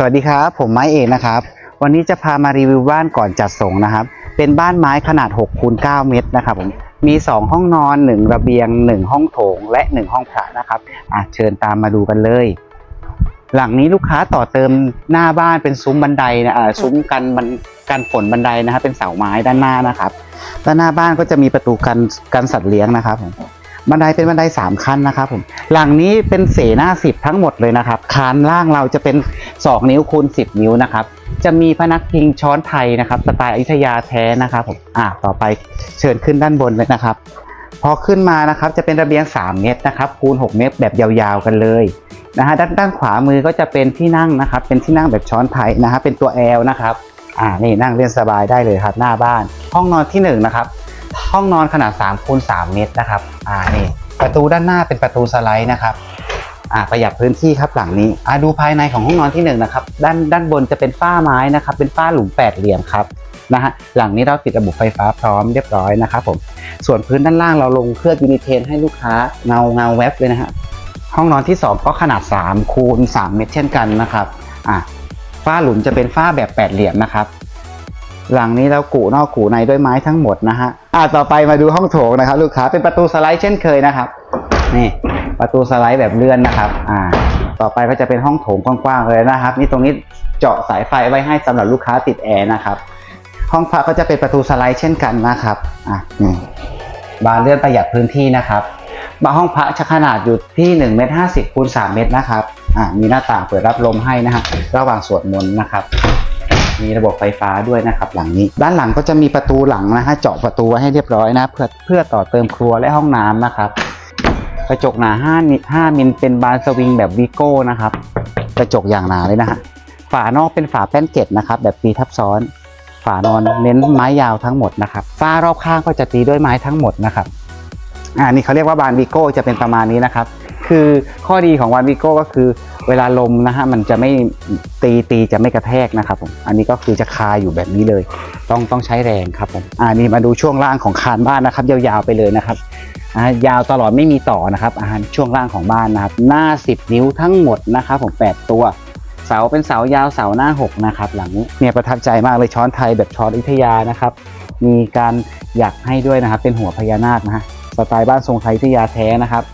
สวัสดีครับ ผมไม้เอกนะครับ วันนี้จะพามารีวิวบ้านก่อนจัดส่งนะครับ เป็นบ้านไม้ขนาด6คูณ9เมตรนะครับผมมี 2 ห้องนอน 1 ระเบียง 1 ห้องโถง และ 1 ห้องพระนะครับอะเชิญตามมาดูกันเลย หลังนี้ลูกค้าต่อเติมหน้าบ้านเป็นซุ้มบันไดนะอ่าซุ้มกันมันกันฝนบันไดนะครับเป็นเสาไม้ด้านหน้านะครับด้านหน้าบ้านก็จะมีประตูกันกันสัตว์เลี้ยงนะครับผม บันไดเป็นบันไดสามขั้นนะครับผมหลังนี้เป็นเสหน้าสิบทั้งหมดเลยนะครับคานล่างเราจะเป็น 2 นิ้วคูณ 10 นิ้วนะครับจะมีพนักพิงช้อนไทยนะครับสไตล์อยุธยาแท้นะครับผมอะต่อไปเชิญขึ้นด้านบนเลยนะครับ พอขึ้นมานะครับจะเป็นระเบียง 3 เมตรนะครับคูณ 6 เมตรแบบยาวๆกันเลยนะฮะด้านด้านขวามือก็จะเป็นที่นั่งนะครับ เป็นที่นั่งแบบช้อนไทยนะครับเป็นตัวแอลนะครับอ่านี่นั่งเล่นสบายได้เลยครับหน้าบ้าน ห้องนอนที่1นะครับ ห้องนอนขนาด3คูณ3เมตรนะครับอ่านี่ประตูด้านหน้าเป็นประตูสไลด์นะครับอ่าประหยัดพื้นที่ครับหลังนี้อ่าดูภายในของห้องนอนที่หนึ่งนะครับด้านด้านบนจะเป็นฝ้าไม้นะครับ เป็นฝ้าหลุมแปดเหลี่ยมครับนะฮะหลังนี้เราติดระบบไฟฟ้าพร้อมเรียบร้อยนะครับผมส่วนพื้นด้านล่างเราลงเคลือบยูนิเทนให้ลูกค้าเงาเงาแวบเลยนะฮะห้องนอนที่ 2 ก็ขนาด3คูณ3เมตรเช่นกันนะครับอ่าฝ้าหลุมจะเป็นฝ้าแบบแปดเหลี่ยมนะครับ หลังนี้เรากูนอกกูในด้วยไม้ทั้งหมดนะฮะ อ่าต่อไปมาดูห้องโถงนะครับ ลูกค้าเป็นประตูสไลด์เช่นเคยนะครับ นี่ประตูสไลด์แบบเลื่อนนะครับ อ่า ต่อไปก็จะเป็นห้องโถงกว้างๆเลยนะครับ นี่ตรงนี้เจาะสายไฟไว้ให้สำหรับลูกค้าติดแอร์นะครับ ห้องพักก็จะเป็นประตูสไลด์เช่นกันนะครับ อะนี่บานเลื่อนประหยัดพื้นที่นะครับบานห้องพักจะขนาดอยู่ที่1เมตร50คูณ3เมตรนะครับ อ่า มีหน้าต่างเปิดรับลมให้นะฮะระหว่างสวดมนต์นะครับ มีระบบไฟฟ้าด้วยนะครับหลังนี้ ด้านหลังก็จะมีประตูหลังนะฮะเจาะประตูไว้ให้เรียบร้อยนะ เพื่อเพื่อต่อเติมครัวและห้องน้ำนะครับกระจกหนา5มิ5มิลเป็นบานสวิงแบบวีโก้นะครับกระจกอย่างหนาเลยนะฮะฝานอกเป็นฝาแป้นเกล็ดนะครับ แบบตีทับซ้อน ฝานอนเน้นไม้ยาวทั้งหมดนะครับฝ้ารอบข้างก็จะตีด้วยไม้ทั้งหมดนะครับอ่านี่เขาเรียกว่าบานวีโก้จะเป็นประมาณนี้นะครับ คือข้อดีของบานวีโก้ก็คือ เวลาลมนะฮะมันจะไม่ตีตีจะไม่กระแทกนะครับผมอันนี้ก็คือจะคาอยู่แบบนี้เลย ต้องต้องใช้แรงครับผมอ่านี่มาดูช่วงล่างของคานบ้านนะครับ ยาวๆไปเลยนะครับอ่ายาวตลอดไม่มีต่อนะครับอาหาช่วงล่างของบ้านนะครับ หน้า 10 นิ้วทั้งหมดนะครับผม8ตัวเสาเป็นเสายาวเสาหน้า 6 นะครับ หลังนี้เนี่ยประทับใจมากเลยช้อนไทยแบบช้อนอยุธยานะครับ มีการหยักให้ด้วยนะครับ เป็นหัวพญานาคนะฮะสไตล์บ้านทรงไทยอยุธยาแท้นะครับ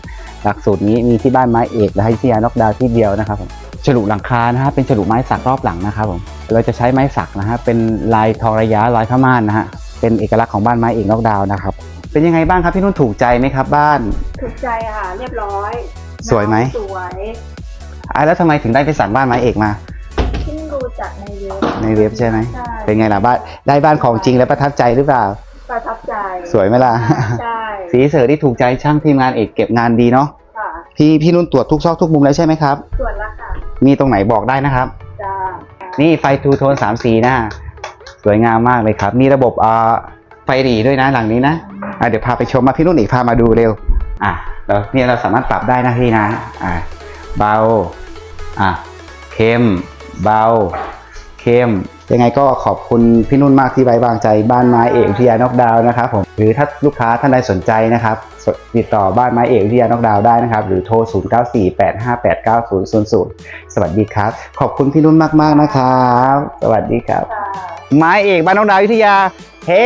หลักสูตรนี้มีที่บ้านไม้เอกและอยุธยานอกดาวน์ที่เดียวนะครับผมฉลุหลังคานะฮะเป็นฉลุไม้สักรอบหลังนะครับผมเราจะใช้ไม้สักนะฮะเป็นลายทองระยะลายผ้าม่านนะฮะเป็นเอกลักษณ์ของบ้านไม้เอกนอกดาวน์นะครับ เป็นยังไงบ้างครับพี่นุ่นถูกใจไหมครับบ้าน ถูกใจค่ะเรียบร้อยสวยไหมสวยอะแล้วทำไมถึงได้ไปสั่งบ้านไม้เอกมาเพิ่งดูจากในเว็บในเว็บใช่ไหมใช่เป็นไงล่ะบ้านได้บ้านของจริงแล้วประทับใจหรือเปล่า ประทับใจสวยไหมล่ะ ใช่สีเสือที่ถูกใจช่างทีมงานเอกเก็บงานดีเนาะค่ะพี่พี่นุ่นตรวจทุกซอกทุกมุมแล้วใช่ไหมครับ ส่วนละค่ะมีตรงไหนบอกได้นะครับ จ้านี่ไฟทูโทนสามสีนะสวยงามมากเลยครับ มีระบบอ่าไฟหรีด้วยนะหลังนี้นะอะเดี๋ยวพาไปชมมาพี่นุ่นอีกพามาดูเร็ว อะแล้วเนี่ยเราสามารถปรับได้นะพี่นะอะเบาอะเข้มเบา เข้ม ยังไงก็ขอบคุณพี่นุ่นมากที่ไว้วางใจบ้านไม้เอกวิทยานอกดาวน์นะครับผมหรือถ้าลูกค้าท่านใดสนใจนะครับสติดต่อบ้านไม้เอกวิทยานอกดาวน์ได้นะครับ หรือโทร 0948589000 สวัสดีครับ ขอบคุณพี่นุ่นมากๆนะครับ สวัสดีครับค่ะไม้เอกบ้านน้องดาวอยุธยา เฮ้